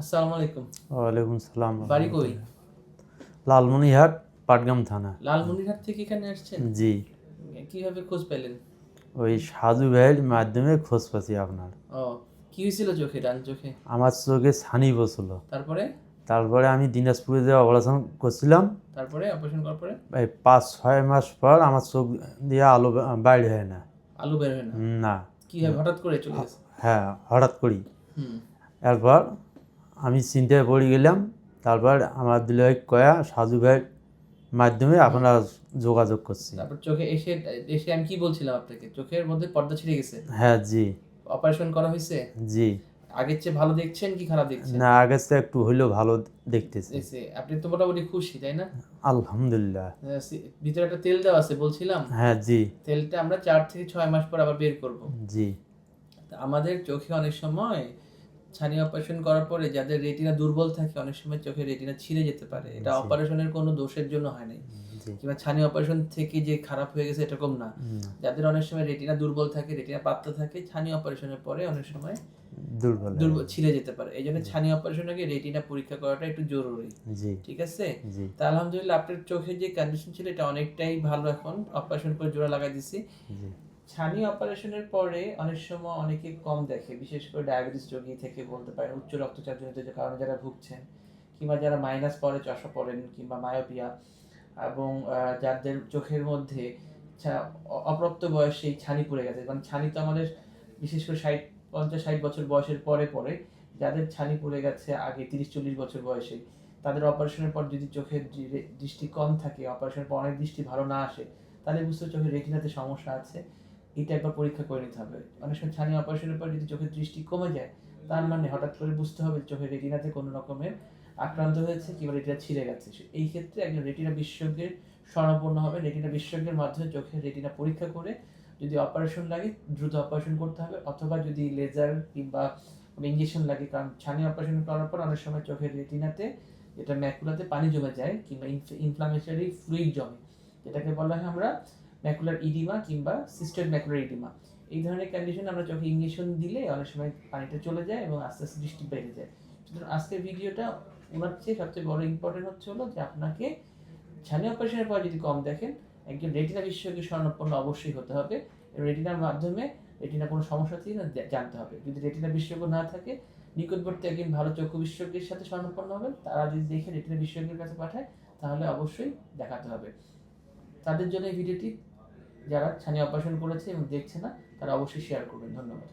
আসসালামু আলাইকুম ওয়ালাইকুম সালাম বাড়ি কই? লালমনিহাট পাটগ্রাম থানা। লালমনিরহাট থেকে এখানে আসছেন? জি। কীভাবে খোঁজ পেলেন? ওই সাধু ভাইয়ের মাধ্যমে খোঁজ পাচ্ছি আপনার। ও কি হয়েছিল চোখে ডান চোখে? আমার চোখে ছানি বসল। তারপরে? তারপরে আমি দিনাজপুরে যে অপারেশন করছিলাম তারপরে অপারেশন করার পরে? এই পাঁচ ছয় মাস পর আমার চোখ দিয়ে আলো বাইরে হয় না। আলু বের হয় না? না। কি হয় হঠাৎ করে চলে গেছে? হ্যাঁ হঠাৎ করি হুম। এরপর আমি চিন্তায় পড়ে গেলাম। তারপর আমার দিলে কয়া সাধু ভাইয়ের মাধ্যমে আপনারা যোগাযোগ করছি। তারপর চোখে এসে এসে আমি কি বলছিলাম আপনাকে? চোখের মধ্যে পর্দা ছিঁড়ে গেছে? হ্যাঁ জি। অপারেশন করা হয়েছে? জি। আগের চেয়ে ভালো দেখছেন কি খারাপ দেখছেন? না আগের চেয়ে একটু হইলেও ভালো দেখতেছি। আপনি তো মোটামুটি খুশি তাই না? আলহামদুলিল্লাহ। ভিতরে একটা তেল দেওয়া আছে বলছিলাম। হ্যাঁ জি। তেলটা আমরা চার থেকে ছয় মাস পর আবার বের করব। জি। আমাদের চোখে অনেক সময় ছানি অপারেশন করার পরে যাদের রেটিনা দুর্বল থাকে অনেক সময় চোখের রেটিনা ছিঁড়ে যেতে পারে। এটা অপারেশনের কোনো দোষের জন্য হয় নাই। কিংবা ছানি অপারেশন থেকে যে খারাপ হয়ে গেছে এরকম না। যাদের অনেক সময় রেটিনা দুর্বল থাকে রেটিনা পাতলা থাকে ছানি অপারেশনের পরে অনেক সময় দুর্বল দুর্বল ছিঁড়ে যেতে পারে। এই জন্য ছানি অপারেশনের আগে রেটিনা পরীক্ষা করাটা একটু জরুরি। ঠিক আছে? তা আলহামদুলিল্লাহ আপনার চোখের যে কন্ডিশন ছিল এটা অনেকটাই ভালো এখন। অপারেশন করে জোড়া লাগাই দিছি। ছানি অপারেশনের পরে অনেক সময় অনেকে কম দেখে, বিশেষ করে ডায়াবেটিস রোগী থেকে বলতে পারেন উচ্চ রক্তচাপ জনিত যে কারণে যারা ভুগছেন কিংবা যারা মাইনাস পরে চশমা পড়েন কিংবা মায়োপিয়া এবং যাদের চোখের মধ্যে অপ্রাপ্ত বয়সে ছানি পড়ে গেছে। কারণ ছানি তো আমাদের বিশেষ করে ষাট, পঞ্চাশ, ষাট বছর বয়সের পরে পরে যাদের ছানি পড়ে গেছে আগে তিরিশ, চল্লিশ বছর বয়সে তাদের অপারেশনের পর যদি চোখের দৃষ্টি কম থাকে অপারেশনের পর অনেক দৃষ্টি ভালো না আসে, তাহলে বুঝতে চোখের রেটিনাতে সমস্যা আছে। এটা একবার পরীক্ষা করে নিতে হবে। অনেক সময় ছানি অপারেশনের পর যদি চোখের দৃষ্টি কমে যায়, তার মানে হঠাৎ করে বুঝতে হবে চোখের রেটিনাতে কোনো রকমের আক্রান্ত হয়েছে কিংবা রেটিনা ছিঁড়ে গেছে। এই ক্ষেত্রে একজন রেটিনা বিশেষজ্ঞের স্বর্ণপূর্ণ হবে। রেটিনা বিশেষজ্ঞের মাধ্যমে চোখের রেটিনা পরীক্ষা করে যদি অপারেশন লাগে, দ্রুত অপারেশন করতে হবে। অথবা যদি লেজার কিংবা কোনো ইঞ্জেকশন লাগে, কারণ ছানি অপারেশন করার পর অনেক সময় চোখের রেটিনাতে যেটা ম্যাকুলাতে পানি জমে যায় কিংবা ইনফ্লামেশনারি ফ্লুইড জমে। যেটাকে বলা হয় আমরা ম্যাকুলার ইডিমা কিংবা সিস্টেড ম্যাকুলার ইডিমা। এই ধরনের কন্ডিশন আমরা চোখে ইঞ্জেকশন দিলে অনেক সময় পানিটা চলে যায় এবং আস্তে আস্তে দৃষ্টি বেড়ে যায়। সুতরাং আজকের ভিডিওটা ওনার চেয়ে সবচেয়ে বড় ইম্পর্টেন্ট হচ্ছে হলো যে আপনাকে ছানি অপারেশনের পর যদি কম দেখেন, একজন রেটিনা বিশেষজ্ঞের স্বর্ণপন্ন অবশ্যই হতে হবে। রেটিনার মাধ্যমে রেটিনা কোনো সমস্যা থেকে জানতে হবে। যদি রেটিনা বিশেষজ্ঞ না থাকে, নিকটবর্তী একজন ভালো চক্ষু বিশেষজ্ঞের সাথে স্বর্ণপন্ন হবেন। তারা যদি দেখে রেটিনা বিশেষজ্ঞের কাছে পাঠায়, তাহলে অবশ্যই দেখাতে হবে। তাদের জন্য এই ভিডিওটি যারা ছানি অপারেশন করেছে এবং দেখছে না, তারা অবশ্যই শেয়ার করবেন। ধন্যবাদ।